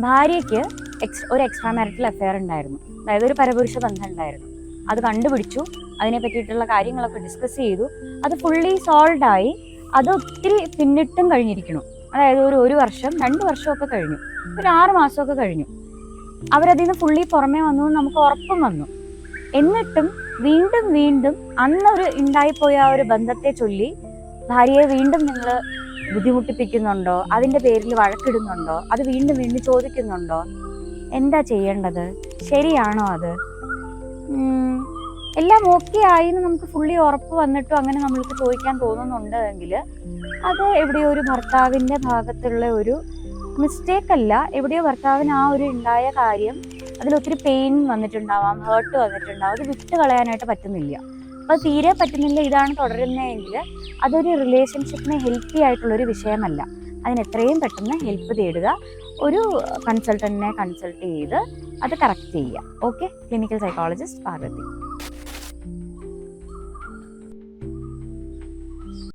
ഭാര്യയ്ക്ക് എക്സ് ഒരു extra marital affair ഉണ്ടായിരുന്നു. അതായത് ഒരു പരപുരുഷ ബന്ധം ഉണ്ടായിരുന്നു. അത് കണ്ടുപിടിച്ചു. അതിനെ പറ്റിയിട്ടുള്ള കാര്യങ്ങളൊക്കെ ഡിസ്കസ് ചെയ്തു. അത് ഫുള്ളി സോൾവ് ആയി അത് ഒത്തിരി പിന്നിട്ടും കഴിഞ്ഞിരിക്കുന്നു. അതായത് ഒരു ഒരു വർഷം രണ്ട് വർഷമൊക്കെ കഴിഞ്ഞു. ഒരു ആറ് മാസമൊക്കെ കഴിഞ്ഞു. അവരതിൽ നിന്ന് ഫുള്ളി പുറമേ വന്നു നമുക്ക് ഉറപ്പും വന്നു. എന്നിട്ടും വീണ്ടും വീണ്ടും അന്നൊരു ഉണ്ടായിപ്പോയ ആ ഒരു ബന്ധത്തെ ചൊല്ലി ഭാര്യയെ വീണ്ടും നിങ്ങൾ ബുദ്ധിമുട്ടിപ്പിക്കുന്നുണ്ടോ? അതിന്റെ പേരിൽ വഴക്കിടുന്നുണ്ടോ? അത് വീണ്ടും വീണ്ടും ചോദിക്കുന്നുണ്ടോ? എന്താ ചെയ്യേണ്ടത്? ശരിയാണോ അത്? എല്ലാം ഓക്കെ ആയി എന്ന് നമുക്ക് ഫുള്ളി ഉറപ്പ് വന്നിട്ടും അങ്ങനെ നമ്മൾക്ക് ചോദിക്കാൻ തോന്നുന്നുണ്ട് എങ്കിൽ അത് എവിടെയോ ഒരു ഭർത്താവിന്റെ ഭാഗത്തുള്ള ഒരു മിസ്റ്റേക്ക് അല്ല. എവിടെയോ ഭർത്താവിന് ആ ഒരു ഉണ്ടായ കാര്യം അതിലൊത്തിരി പെയിൻ വന്നിട്ടുണ്ടാവാം ഹേർട്ട് വന്നിട്ടുണ്ടാവാം. അത് വിട്ട് കളയാനായിട്ട് പറ്റുന്നില്ല. അപ്പോൾ തീരെ പറ്റുന്നില്ല ഇതാണ് തുടരുന്നതെങ്കിൽ അതൊരു റിലേഷൻഷിപ്പിന് ഹെൽത്തി ആയിട്ടുള്ളൊരു വിഷയമല്ല. അതിന് എത്രയും പെട്ടെന്ന് ഹെൽപ്പ് തേടുക. ഒരു കൺസൾട്ടന്റിനെ കൺസൾട്ട് ചെയ്ത് അത് കറക്റ്റ് ചെയ്യുക. Okay clinical psychologist Parvathi